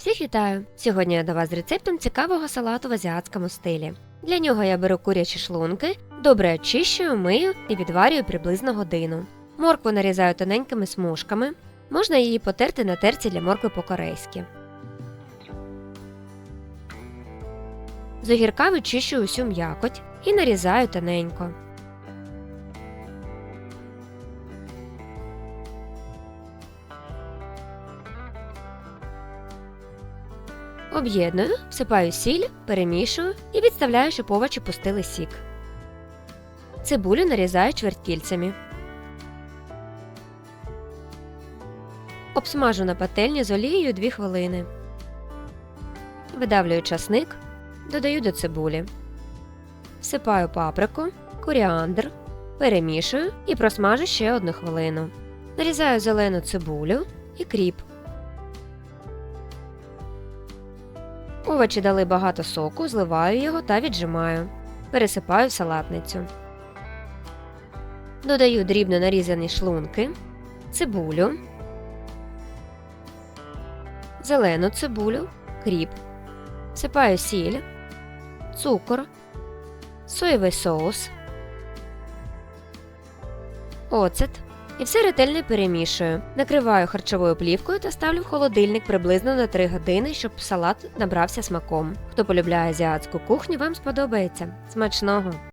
Всіх вітаю! Сьогодні я до вас з рецептом цікавого салату в азіатському стилі. Для нього я беру курячі шлунки, добре очищую, мию і відварюю приблизно годину. Моркву нарізаю тоненькими смужками. Можна її потерти на терці для моркви по-корейськи. З огірка вичищую усю м'якоть і нарізаю тоненько. Об'єдную, всипаю сіль, перемішую і відставляю, щоб овочі пустили сік. Цибулю нарізаю чверткільцями. Обсмажу на пательні з олією 2 хвилини. Видавлюю часник, додаю до цибулі. Всипаю паприку, коріандр, перемішую і просмажу ще одну хвилину. Нарізаю зелену цибулю і кріп. Овочі дали багато соку, зливаю його та віджимаю. Пересипаю в салатницю. Додаю дрібно нарізані шлунки, цибулю, зелену цибулю, кріп, всипаю сіль, цукор, соєвий соус, оцет і все ретельно перемішую. Накриваю харчовою плівкою та ставлю в холодильник приблизно на 3 години, щоб салат набрався смаком. Хто полюбляє азіатську кухню, вам сподобається. Смачного!